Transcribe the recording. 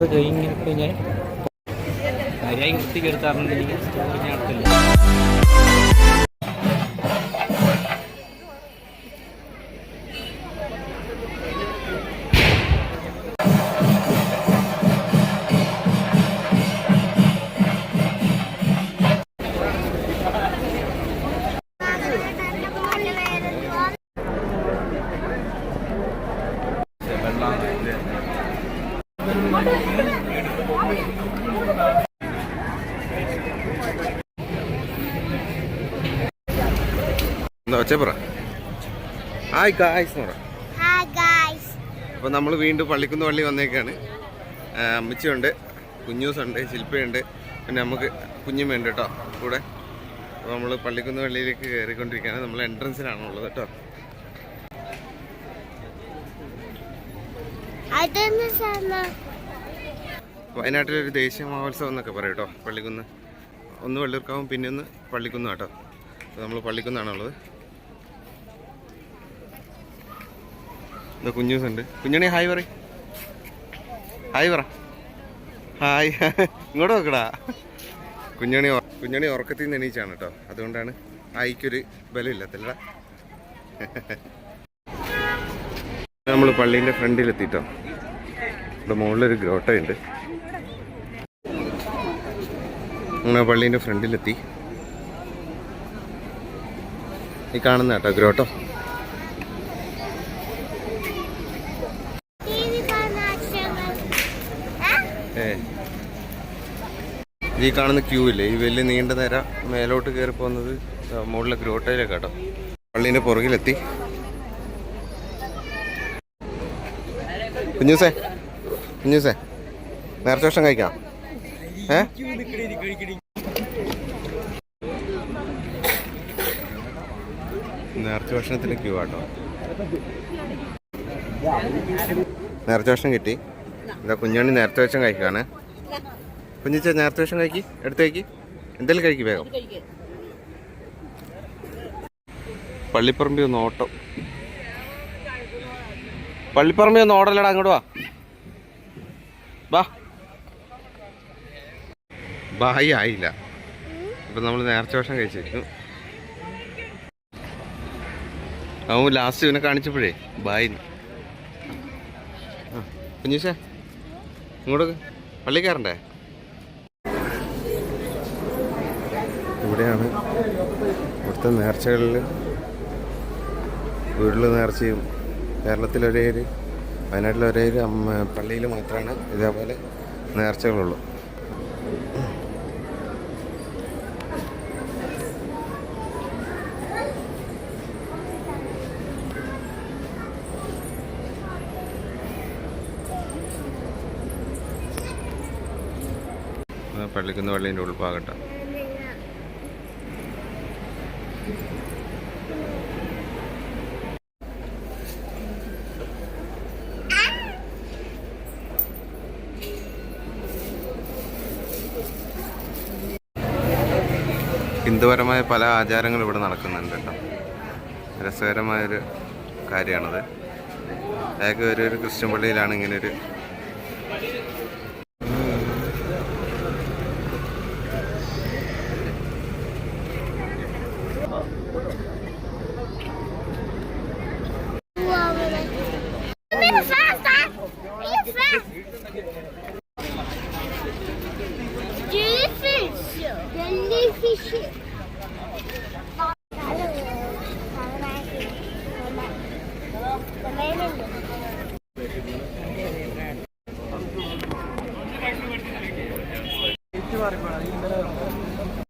കഴിഞ്ഞ് കഴിഞ്ഞാൽ മര്യാദ വൃത്തിക്ക് എടുത്താറുണ്ടെങ്കിൽ സ്റ്റോറി ഞാൻ എന്താ ഒച്ച പറ? ഹായ് ഗായ്സ് എന്ന് പറ. അപ്പോൾ നമ്മൾ വീണ്ടും പള്ളിക്കുന്ന് പള്ളി വന്നേക്കാണ്. അമ്മച്ചിയുണ്ട് കുഞ്ഞൂസുണ്ട് ശില്പയുണ്ട്. പിന്നെ നമുക്ക് കുഞ്ഞും വേണ്ട കേട്ടോ കൂടെ. അപ്പോൾ നമ്മൾ പള്ളിക്കുന്ന് പള്ളിയിലേക്ക് കയറിക്കൊണ്ടിരിക്കുകയാണ്. നമ്മൾ എൻട്രൻസിലാണ് ഉള്ളത് കേട്ടോ. അതൊന്ന് സാറിന് വയനാട്ടിലൊരു ദേശീയ മഹോത്സവം എന്നൊക്കെ പറയും കേട്ടോ. പള്ളിക്കുന്ന്. ഒന്ന് വെള്ളിയൂർക്കാവും പിന്നെ ഒന്ന് പള്ളിക്കുന്ന് കേട്ടോ. നമ്മൾ പള്ളിക്കുന്നാണുള്ളത്. കുഞ്ഞൂസ് ഉണ്ട് കുഞ്ഞണി ഹായ് പറ ഹായ് പറ. ഹായ്. ഇങ്ങോട്ട് നോക്കടാ. കുഞ്ഞണി കുഞ്ഞണി ഉറക്കത്തിൽ നിന്ന് എണീച്ചാണ് കേട്ടോ. അതുകൊണ്ടാണ് ഹായ്ക്കൊരു ബലമില്ലാത്തല്ല നമ്മൾ പള്ളീന്റെ ഫ്രണ്ടിലെത്തിട്ടോ ഇവിടെ മുകളിലൊരു ഗ്രോട്ടയുണ്ട്. അങ്ങനെ പള്ളീന്റെ ഫ്രണ്ടിലെത്തി. ഈ കാണുന്ന കേട്ടോ ഗ്രോട്ടോ. ഈ കാണുന്ന ക്യൂ ഇല്ലേ ഈ വലിയ നീണ്ട നേര മേലോട്ട് കയറി പോകുന്നത് മുകളിലെ ഗ്രോട്ടയിലേക്ക് കേട്ടോ. പള്ളീന്റെ പുറകിലെത്തി. കുഞ്ഞൂസേ കുഞ്ഞൂസേ നേർച്ച ഭക്ഷണം കഴിക്കാം. ഏ? നേർച്ച ഭക്ഷണത്തിന് ക്യൂ ആട്ടോ. നേർച്ച ഭക്ഷണം കിട്ടി. ഇതാ കുഞ്ഞുണ്ണി നേരത്തെ ഭക്ഷണം കഴിക്കുകയാണ്. കുഞ്ഞിച്ച നേരത്തെ ഭക്ഷണം കഴിക്കി. എടുത്ത് കഴിക്കി. എന്തെങ്കിലും കഴിക്കി വേഗം. പള്ളിപ്പറമ്പി ഒന്ന് ഓട്ടം. പള്ളിപ്പറമ്പി ഒന്ന് ഓടല്ലടാ അങ്ങോട്ട് വാ. വാ. ബായി ആയില്ല ഇപ്പൊ നമ്മൾ നേർച്ച ഭക്ഷണം കഴിച്ചിരിക്കും അവൻ ലാസ്റ്റ് ഇവനെ കാണിച്ചപ്പോഴേ ബായി കുഞ്ഞീഷേ ഇങ്ങോട്ട് പള്ളി കയറണ്ടേ ഇവിടെയാണ് ഇവിടുത്തെ നേർച്ചകളിൽ വീട്ടിൽ നേർച്ചയും കേരളത്തിലൊരേ ഒരു വയനാട്ടിലൊരേ ഒരു അമ്മ പള്ളിയിൽ മാത്രമാണ് ഇതേപോലെ നേർച്ചകളുള്ളൂ. പള്ളിക്കുന്ന പള്ളീന്റെ ഉൾഭാഗട്ട ഹിന്ദുപരമായ പല ആചാരങ്ങളും ഇവിടെ നടക്കുന്നുണ്ട് കേട്ടോ. രസകരമായൊരു കാര്യമാണത്. അയാൾക്ക് ഒരു ഒരു ക്രിസ്ത്യൻ പള്ളിയിലാണ് ഇങ്ങനെ ഒരു நல்லா இருக்கும்